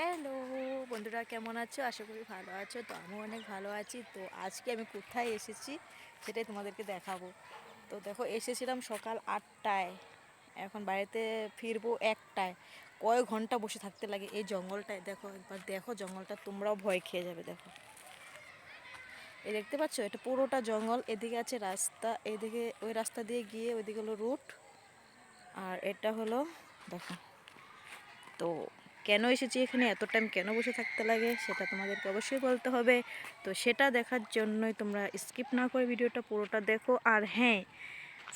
Hello, বন্ধুরা কেমন আছো? আশা করি ভালো আছো। তো আমিও অনেক ভালো আছি। তো আজকে আমি কোথায় এসেছি সেটাই তোমাদেরকে দেখাবো। তো দেখো, এসেছিলাম সকাল আটটায়। এখন বাড়িতে ফিরবো একটায়। কয় ঘণ্টা বসে থাকতে লাগে এই জঙ্গলটায়। দেখো, একবার দেখো জঙ্গলটা, তোমরাও ভয় খেয়ে যাবে, দেখো। এই দেখতে পাচ্ছ? এটা পুরোটা জঙ্গল। এদিকে আছে রাস্তা, এদিকে ওই রাস্তা দিয়ে গিয়ে ওইদিকে হলো রুট। আর এটা হলো, দেখো। তো কেন এসেছি এখানে, এত টাইম কেন বসে থাকতে লাগে, সেটা তোমাদেরকে অবশ্যই বলতে হবে। তো সেটা দেখার জন্যই তোমরা স্কিপ না করে ভিডিওটা পুরোটা দেখো। আর হ্যাঁ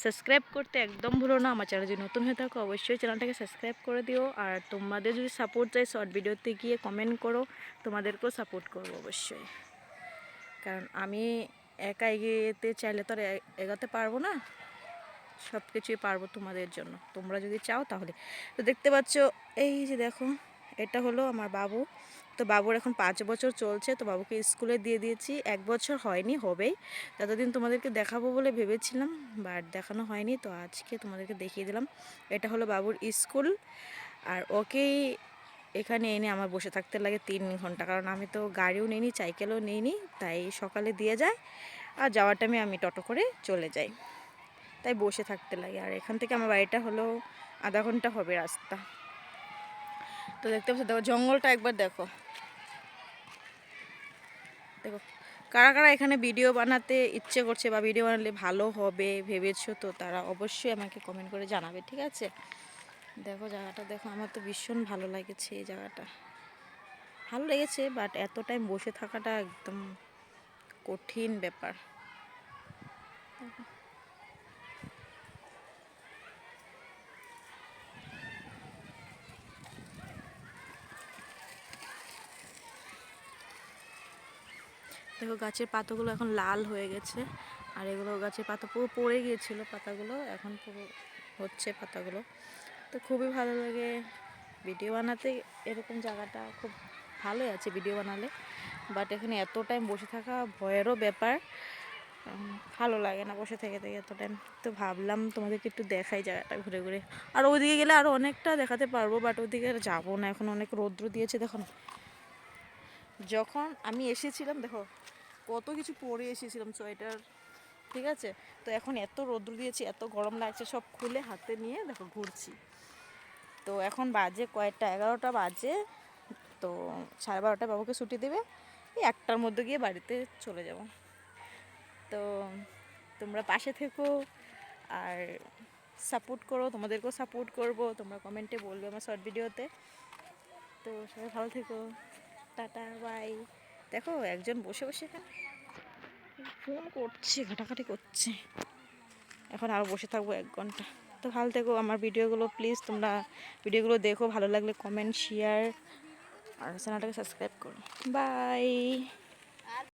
সাবস্ক্রাইব করতে একদম ভুলো না। আমার চ্যানেল যদি নতুন হয়ে থাকো, অবশ্যই চ্যানেলটাকে সাবস্ক্রাইব করে দিও। আর তোমাদের যদি সাপোর্ট চাই শর্ট ভিডিওতে গিয়ে কমেন্ট করো। তোমাদেরকেও সাপোর্ট করব অবশ্যই। কারণ আমি একা এগিয়েতে চাইলে তো আর এগোতে পারব না। সব কিছুই পারব তোমাদের জন্য। তোমরা যদি চাও তাহলে। তো দেখতে পাচ্ছ, এই যে দেখো। এটা হলো আমার বাবু। তো বাবুর এখন পাঁচ বছর চলছে, তো বাবুকে স্কুলে দিয়ে দিয়েছি। এক বছর হয়নি, হবেই। ততদিন তোমাদেরকে দেখাবো বলে ভেবেছিলাম, বাট দেখানো হয়নি, তো আজকে তোমাদেরকে দেখিয়ে দিলাম। এটা হলো বাবুর স্কুল, আর ওকেই এখানে এনে আমার বসে থাকতে লাগে তিন ঘণ্টা। কারণ আমি তো গাড়িও নিইনি, সাইকেলও নিইনি, তাই সকালে দিয়ে যায়, আর যাওয়ার টাইমে আমি টোটো করে চলে যাই। তাই বসে থাকতে লাগে। আর এখান থেকে আমার বাড়িটা হলো আধা ঘণ্টা হবে রাস্তা। তো দেখতে পাচ্ছ, দেখো, জঙ্গলটা একবার দেখো। দেখো, কারা কারা এখানে ভিডিও বানাতে ইচ্ছে করছে বা ভিডিও বানালে ভালো হবে ভেবেছো, তো তারা অবশ্যই আমাকে কমেন্ট করে জানাবে, ঠিক আছে? দেখো, জায়গাটা দেখো, আমার তো ভীষণ ভালো লাগেছে এই জায়গাটা। ভালো লেগেছে বাট এত টাইম বসে থাকাটা একদম কঠিন ব্যাপার। দেখো গাছের পাতাগুলো এখন লাল হয়ে গেছে। আর এগুলো গাছের পাতা পুরো পড়ে গিয়েছিল পাতাগুলো, এখন পুরো হচ্ছে পাতাগুলো। তো খুবই ভালো লাগে ভিডিও বানাতে। এরকম জায়গাটা খুব ভালোই আছে ভিডিও বানালে। বাট এখানে এত টাইম বসে থাকা ভয়েরও ব্যাপার। ভালো লাগে না বসে থেকে থেকে এত টাইম তো ভাবলাম তোমাদেরকে একটু দেখাই জায়গাটা ঘুরে ঘুরে। আর ওইদিকে গেলে আরও অনেকটা দেখাতে পারব বাট ওইদিকে আর যাব না। এখন অনেক রৌদ্র দিয়েছে, দেখো যখন আমি এসেছিলাম, দেখো কত কিছু পরে এসেছিলাম সোয়েটার, ঠিক আছে? তো এখন এত রৌদ্র দিয়েছি, এত গরম লাগছে, সব খুলে হাতে নিয়ে দেখো ঘুরছি। তো এখন বাজে কয়েকটা, এগারোটা বাজে, তো সাড়ে বারোটা বাবুকে ছুটি দেবে, এই একটার মধ্যে গিয়ে বাড়িতে চলে যাব। তো তোমরা পাশে থেকো আর সাপোর্ট করো, তোমাদেরকেও সাপোর্ট করব, তোমরা কমেন্টে বলবে আমার শর্ট ভিডিওতে। তো সবাই ভালো থেকো, টাটা, বাই। দেখো, একজন বসে বসে এখানে ফোন করছে, ঘাটাঘাটি করছে। এখন আরও বসে থাকব এক ঘণ্টা। তো ভালো থেকো আমার ভিডিওগুলো প্লিজ তোমরা ভিডিওগুলো দেখো, ভালো লাগলে কমেন্ট শেয়ার আর চ্যানেলটাকে সাবস্ক্রাইব করো। বাই